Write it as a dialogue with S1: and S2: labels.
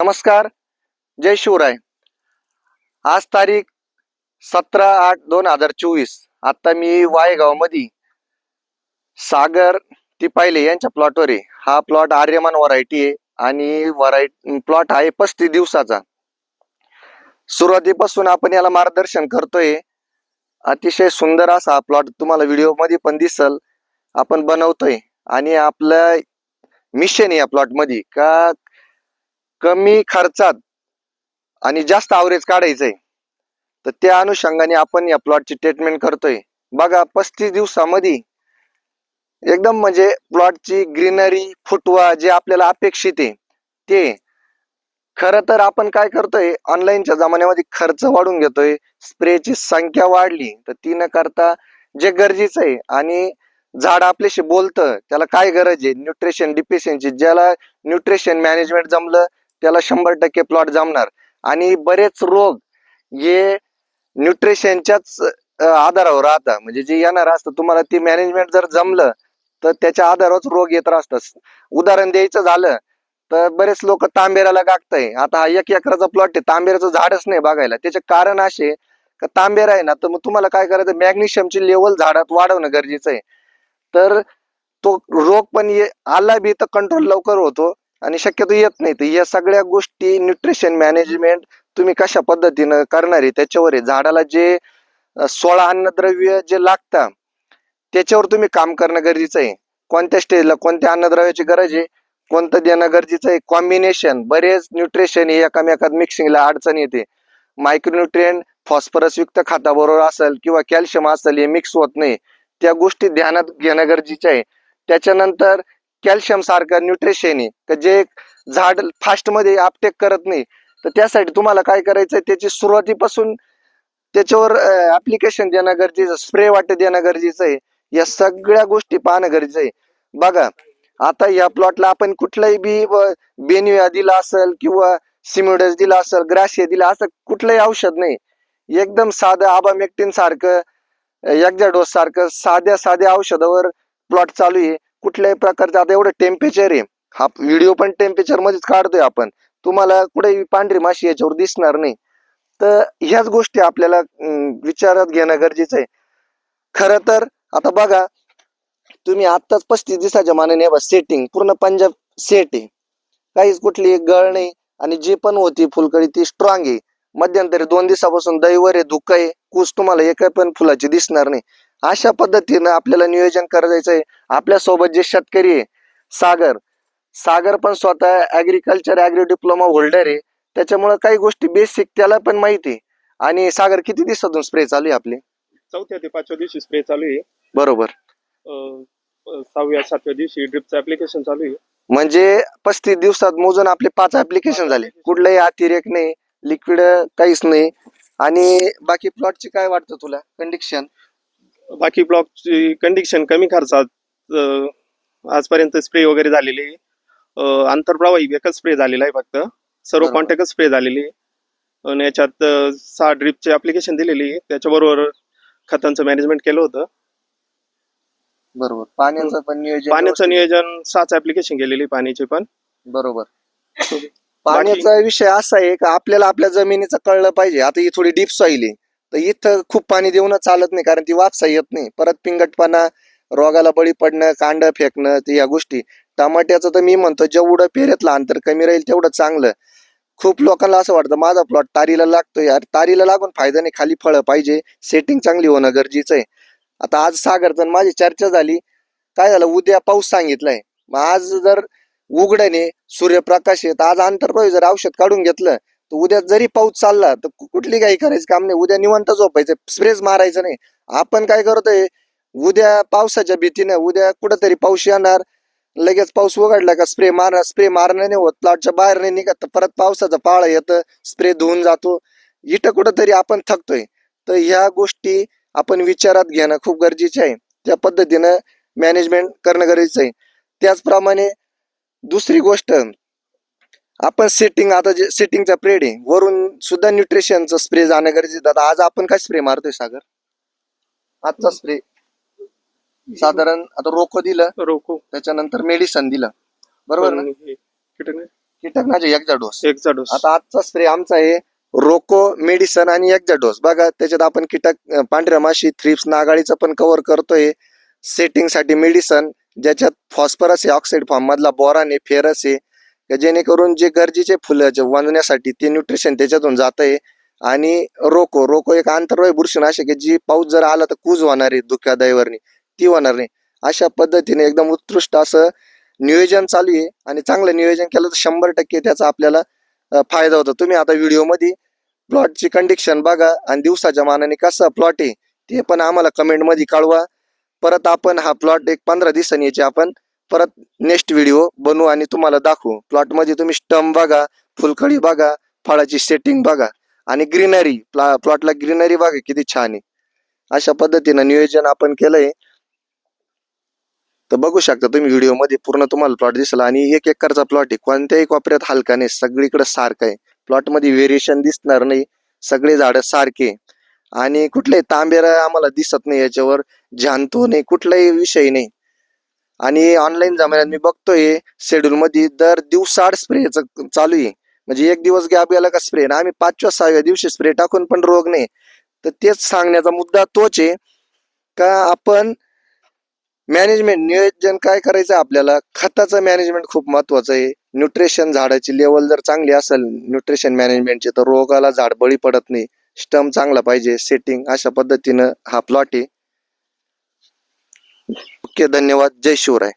S1: नमस्कार जय शिवराय. आज तारीख सतरा आठ दोन हजार चोवीस. आता मी वायगावमध्ये सागर ती यांच्या प्लॉटवर आहे. हा प्लॉट आर्यमान व्हरायटी आहे आणि व्हरायटी प्लॉट आहे पस्तीस दिवसाचा. सुरुवातीपासून आपण याला मार्गदर्शन करतोय. अतिशय सुंदर असा हा प्लॉट तुम्हाला व्हिडिओमध्ये पण दिसल. आपण बनवतोय. आणि आपलं मिशन आहे या प्लॉटमध्ये. का कमी खर्चात आणि जास्त आवरेज काढायचंय. तर त्या अनुषंगाने आपण या प्लॉटची ट्रीटमेंट करतोय. बघा पस्तीस दिवसामध्ये एकदम म्हणजे प्लॉटची ग्रीनरी फुटवा जे आपल्याला अपेक्षित आहे ते खरं तर आपण काय करतोय ऑनलाईनच्या जमान्यामध्ये खर्च वाढून घेतोय स्प्रेची संख्या वाढली तर ती न करता जे गरजेचं आहे आणि झाड आपल्याशी बोलतं त्याला काय गरज आहे? न्यूट्रिशन डिफिशियन्सी ज्याला न्यूट्रिशन मॅनेजमेंट जमलं त्याला शंभर टक्के प्लॉट जमणार. आणि बरेच रोग हे न्यूट्रिशनच्याच आधारावर राहतात. म्हणजे जे येणार असतं तुम्हाला ते मॅनेजमेंट जर जमलं तर त्याच्या आधारावरच रोग येत असतात उदाहरण द्यायचं झालं तर बरेच लोक तांबेऱ्याला गागताय. आता हा एक एकराचा प्लॉट आहे तांबेऱ्याचं झाडच नाही बघायला. त्याचे कारण असे का तांबेरा आहे ना तर मग तुम्हाला काय करायचं? मॅग्नेशियमची लेवल झाडात वाढवणं गरजेचं आहे. तर तो रोग पण आला बी तर कंट्रोल लवकर होतो. आणि शक्यतो येत नाही. तर या सगळ्या गोष्टी न्यूट्रिशन मॅनेजमेंट तुम्ही कशा पद्धतीनं करणार आहे? त्याच्यावर आहे. झाडाला जे सोळा अन्नद्रव्य जे लागतं त्याच्यावर तुम्ही काम करणं गरजेचं आहे. कोणत्या स्टेजला कोणत्या अन्नद्रव्याची गरज आहे? कोणतं देणं गरजेचं आहे? कॉम्बिनेशन बरेच न्यूट्रिशन हे एकामेकात मिक्सिंगला अडचण येते. मायक्रोन्युट्रिएंट फॉस्फरस युक्त खताबरोबर असेल किंवा कॅल्शियम असेल हे मिक्स होत नाही. त्या गोष्टी ध्यानात घेणं गरजेचं आहे. त्याच्यानंतर कॅल्शियम सारखं न्यूट्रिशन आहे. का जे झाड फास्टमध्ये अपटेक करत नाही तर त्यासाठी तुम्हाला काय करायचंय? त्याची सुरुवातीपासून त्याच्यावर ऍप्लिकेशन देणं गरजेचं स्प्रे वाटे देणं गरजेचं आहे. या सगळ्या गोष्टी पाहणं गरजेचं आहे. बघा आता या प्लॉटला आपण कुठलाही बी बेनिया दिला असेल किंवा सिम्युडस दिला असेल ग्राशिया दिला असं कुठलंही औषध नाही. एकदम साधं आबामेक्टिन सारखं एकदा डोस सारखं साध्या साध्या औषधावर प्लॉट चालू आहे. कुठल्याही प्रकारचं आता एवढं टेम्परेचर आहे. हा व्हिडिओ पण टेम्परेचर मध्येच काढतोय आपण. तुम्हाला कुठेही पांढरी माशी याच्यावर दिसणार नाही. तर ह्याच गोष्टी आपल्याला विचारात घेणं गरजेचं आहे. खरं तर आता बघा तुम्ही आत्ताच पस्तीस दिवसाच्या मानाने सेटिंग पूर्ण पंजाब सेट आहे. काहीच कुठली गळ नाही आणि जी पण होती फुलकडी ती स्ट्रॉंग आहे. मध्यंतरी दोन दिवसापासून दैवर आहे धुकं आहे. कूस तुम्हाला एका पण फुलाची दिसणार नाही. अशा पद्धतीनं आपल्याला नियोजन करायचं आहे. आपल्यासोबत जे शेतकरी आहे सागर. सागर पण स्वतः ऍग्रिकल्चर ऍग्री डिप्लोमा होल्डर आहे. त्याच्यामुळे काही गोष्टी बेसिक त्याला पण माहिती आहे. आणि सागर किती दिवसातून स्प्रे चालू आहे आपले?
S2: चौथ्या ते पाचव्या दिवशी स्प्रे चालू आहे.
S1: बरोबर.
S2: सहाव्या सातव्या दिवशी ड्रिपचं ऍप्लिकेशन चालू आहे.
S1: म्हणजे पस्तीस दिवसात मोजून आपले पाच ऍप्लिकेशन झाले. कुठलाही अतिरेक नाही लिक्विड काहीच नाही. आणि बाकी प्लॉटची काय वाटतं तुला? कंडिक्शन
S2: बाकी ब्लॉकची कंडिशन कमी खर्चात आजपर्यंत स्प्रे वगैरे झालेले आंतरप्रवाही एकच स्प्रे झालेला आहे फक्त. सर्व. कॉन्टॅक्टच स्प्रे झालेली आहे. आणि याच्यात सहा ड्रिपचे ऍप्लिकेशन दिलेली आहे. त्याच्याबरोबर खतांचं मॅनेजमेंट केलं होतं.
S1: बरोबर. पाण्याचं पण नियोजन
S2: पाण्याचं. नियोजन सहाच ऍप्लिकेशन केलेली पाण्याचे पण.
S1: बरोबर. पाण्याचा विषय असा आहे का आपल्याला आपल्या जमिनीचं कळलं पाहिजे. आता ही थोडी डीप सॉईल आहे. तर इथं खूप पाणी देऊन चालत नाही कारण ती वापसा येत नाही. परत पिंगटपणा रोगाला बळी पडणं कांड फेकणं ते या गोष्टी. टमाट्याचं तर मी म्हणतो जेवढं पेरेतलं अंतर कमी राहील तेवढं चांगलं. खूप लोकांना असं वाटतं माझा प्लॉट तारीला लागतोय. यार तारीला लागून फायदा नाही खाली फळं पाहिजे. सेटिंग चांगली होणं गरजेचं आहे. आता आज सागरचं माझी चर्चा झाली. काय झालं उद्या पाऊस सांगितलाय. मग आज जर उघडणे सूर्यप्रकाश आहे तर आज आंतरप्रवेश जर औषध काढून घेतलं तर उद्या जरी पाऊस चालला तर कुठली काही करायचं काम नाही. उद्या निवांत झोपायचं स्प्रेच मारायचं नाही. आपण काय करतोय उद्या पावसाच्या भीतीने उद्या कुठंतरी पाऊस येणार लगेच पाऊस उघडला का स्प्रे मारणार स्प्रे मारणं नाही होत प्लॉटच्या बाहेर नाही निघत परत पावसाचा पाळा येतं स्प्रे धुवून जातो. इथं कुठंतरी आपण थकतोय. तर ह्या गोष्टी आपण विचारात घेणं खूप गरजेचे आहे. त्या पद्धतीनं मॅनेजमेंट करणं गरजेचं आहे. त्याचप्रमाणे दुसरी गोष्ट आपण सेटिंग आता जे सेटिंगचा प्रेड आहे वरून सुद्धा न्यूट्रिशनचा स्प्रे जाणं गरजेचं. आता आज आपण काय स्प्रे मारतोय सागर? आजचा स्प्रे साधारण आता रोको दिलं
S2: रोको
S1: त्याच्यानंतर मेडिसन दिलं. बरोबर ना? कीटकनाशक. डोस
S2: एकचा डोस
S1: आता आजचा स्प्रे आमचा आहे रोको मेडिसन आणि एकदा डोस बघा त्याच्यात आपण कीटक पांढऱ्या माशी थ्रिप्स नागाळीचं पण कव्हर करतोय. सेटिंगसाठी मेडिसन ज्याच्यात फॉस्फरस आहे ऑक्साईड फॉर्म मधला बोरान आहे फेरस आहे. का जेणेकरून जे गरजेचे फुलं जे वांजण्यासाठी ते न्यूट्रिशन त्याच्यातून जात आहे आणि रोको रोको एक आंतरवायू बुरशीनाशक आहे जी पाऊस जर आला तर कूज होणार आहे धुक्यादायवरणी ती होणार नाही. अशा पद्धतीने एकदम उत्कृष्ट असं नियोजन चालू आहे. आणि चांगलं नियोजन केलं तर शंभर टक्के त्याचा आपल्याला फायदा होतो. तुम्ही आता व्हिडिओमध्ये प्लॉटची कंडिशन बघा आणि दिवसाच्या मानाने कसा प्लॉट आहे ते पण आम्हाला कमेंटमध्ये कळवा. परत आपण हा प्लॉट एक पंधरा दिवसांनी याची आपण परत नेक्स्ट व्हिडिओ बनवू आणि तुम्हाला दाखवू. प्लॉटमध्ये तुम्ही स्टम बघा फुलकळी बघा फळाची सेटिंग बघा आणि ग्रीनरी प्ला प्लॉटला ग्रीनरी बघा किती छान आहे. अशा पद्धतीनं नियोजन आपण केलंय. तर बघू शकता तुम्ही व्हिडिओमध्ये पूर्ण तुम्हाला प्लॉट दिसला. आणि एक एकरचा प्लॉट आहे. कोणत्याही कोपऱ्यात हलका नाही सगळीकडे सारखं आहे. प्लॉटमध्ये व्हेरिएशन दिसणार नाही. सगळे झाडं सारखे आणि कुठलेही तांबेरा आम्हाला दिसत नाही याच्यावर. जाणतो नाही कुठलाही विषय नाही. आणि ऑनलाईन जमान्यात मी बघतोय शेड्यूल मध्ये दर दिवसाड स्प्रे चालू आहे. म्हणजे एक दिवस गॅप गेला का स्प्रे आम्ही पाचव्या सहाव्या दिवशी स्प्रे टाकून पण रोग नाही. तर तेच सांगण्याचा मुद्दा तोच आहे का आपण मॅनेजमेंट नियोजन काय करायचं आपल्याला? खताचं मॅनेजमेंट खूप महत्वाचं आहे. न्यूट्रिशन झाडाची लेवल जर चांगली असेल न्यूट्रिशन मॅनेजमेंटची तर रोगाला झाड बळी पडत नाही. स्टम चांगला पाहिजे सेटिंग अशा पद्धतीनं हा प्लॉट आहे. ओके धन्यवाद. जय शिवराय.